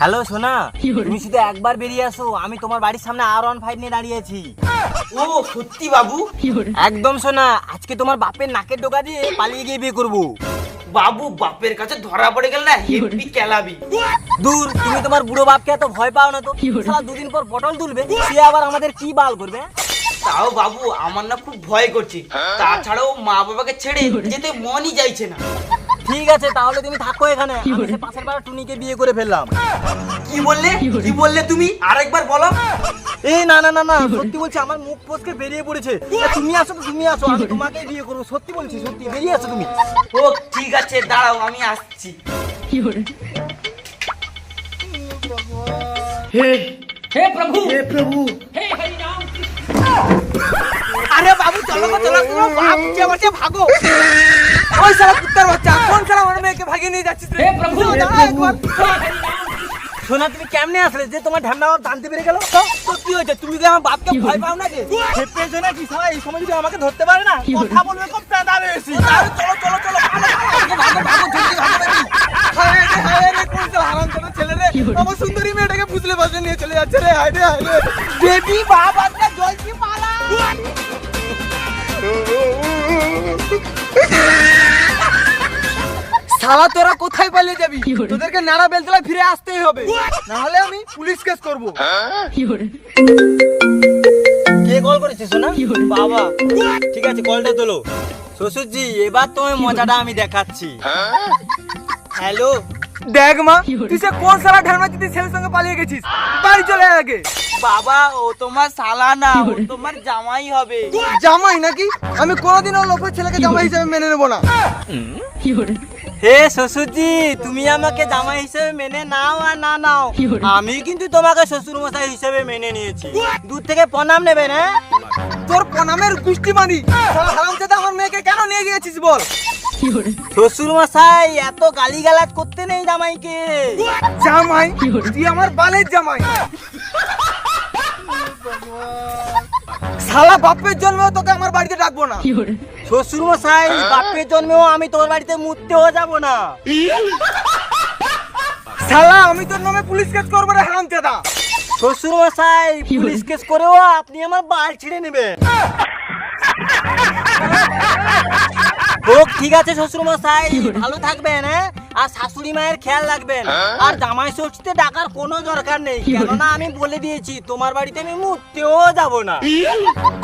Hello সোনা। তুমি শুধু একবার বেরিয়ে আসো। আমি তোমার বাড়ির সামনে আর ওয়ান ফাইভ নিয়ে দাঁড়িয়েছি ও সত্যি বাবু? একদম সোনা। আজকে তোমার বাপের নাকের ডোকা দিয়ে পালিয়ে গিয়ে বিয়ে করব। বাবু বাপের কাছে ধরা পড়ে গেল না হেপি কেলাবি দূর তুমি তোমার বুড়ো বাপকে এত ভয় পাও না তো? সারা দুদিন পর পটল তুলবে সে আবার আমাদের কি বাল করবে তাও বাবু আমার না খুব ভয় করছে। তাছাড়াও মা বাবাকে ছেড়ে যেতে মনই চাইছে না। ঠিক আছে তাহলে তুমি থাকো এখানে। আমি সে পাশের পাড়া টুনিকে বিয়ে করে ফেললাম। কি বললে? কি বললে? তুমি? আরেকবার বলো। এই না না না না সত্যি বলছি আমার মুখ ফসকে বেরিয়ে পড়েছে। তুমি আসো তো, তুমি আসো আমি তোমাকে বিয়ে করব। সত্যি বলছি সত্যি বেরিয়ে আসো তুমি। ও ঠিক আছে দাঁড়াও আমি আসছি। আরে বাবু চলো চলো চলো ভাগো। ওই সারা কুত্তার আমার নিয়ে যাচ্ছিস রে। দাঁড়া সোনা তুমি কেমনে আসলে? যে তোমার ঢ্যামনা আমার জানতে পেরে গেল? তো কি হয়েছে? তুমি কি আমার বাপকে ভয় পাও পেছনে নাকি? সারা এই সময় যদি আমাকে ধরতে পারে না কথা বলবে খুব পেঁদা রয়েছি চলো চলো চলো ভাগো আমার সুন্দরী মেয়েটাকে ফুসলে বাসে নিয়ে চলে যাচ্ছে রে রে হায় বেবি বাপ আজকে জলদি পালা শালা তোরা কোথায় পালিয়ে যাবি? তোদেরকে নাড়া বেলতলায় ফিরে আসতেই হবে। না হলে আমি পুলিশ কেস করব। কে কল করেছে সোনা? বাবা। ঠিক আছে কলটা তোলো। শ্বশুরজি এবার তোমার মজাটা আমি দেখাচ্ছি। হ্যালো? দেখ মা তুই সে কোন সারা ঢালমা তুই ছেলের সঙ্গে পালিয়ে গেছিস? বাড়ি চলে আগে। বাবা ও তোমার শালা না ও তোমার জামাই হবে। জামাই নাকি? আমি কোনোদিনও লোকের ছেলেকে জামাই হিসেবে মেনে নেব না। হে শ্বশুরজি তুমি আমাকে জামাই হিসেবে মেনে নাও আর না নাও। আমি কিন্তু তোমাকে শ্বশুর মশাই হিসেবে মেনে নিয়েছি। দূর থেকে প্রণাম নেবেন হ্যাঁ তোর প্রণামের গুষ্টি মানি হারাম চাদা আমার মেয়েকে কেন নিয়ে গিয়েছিস বল? শ্বশুর মশাই এত গালিগালাজ করতে নেই জামাইকে। জামাই? তুই আমার বালের জামাই। শালা বাপের জন্মেও তোকে আমার বাড়িতে ডাকবো না। শ্বশুর মশাই বাপের জন্মেও আমি তোর বাড়িতে মুততেও যাব না। শালা আমি তোর নামে পুলিশ কেস করব রে হারাম চাদা শ্বশুর মশাই পুলিশ কেস করেও আপনি আমার বাল ছিঁড়ে নেবেন। হোক ঠিক আছে শ্বশুর মশাই ভালো থাকবেন হ্যাঁ? আর শাশুড়ি মায়ের খেয়াল রাখবেন। আর জামাই ষষ্ঠীতে ডাকার কোনো দরকার নেই। কেননা আমি বলে দিয়েছি তোমার বাড়িতে আমি মুততেও যাব না।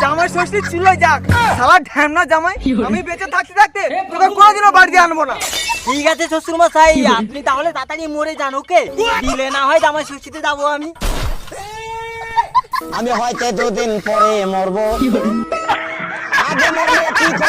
জামাই ষষ্ঠী ছিল যাক। শালা ঢ্যামনা জামাই আমি বেঁচে থাকতে থাকতে তোকে কোনোদিনও বাড়িতে আনব না। ঠিক আছে শ্বশুর মশাই আপনি তাহলে তাড়াতাড়ি মরে যান ওকে? দিলে না হয় জামাই ষষ্ঠীতে যাব আমি। আমি হয়তো দুদিন পরে মরবো। Paga minha quinta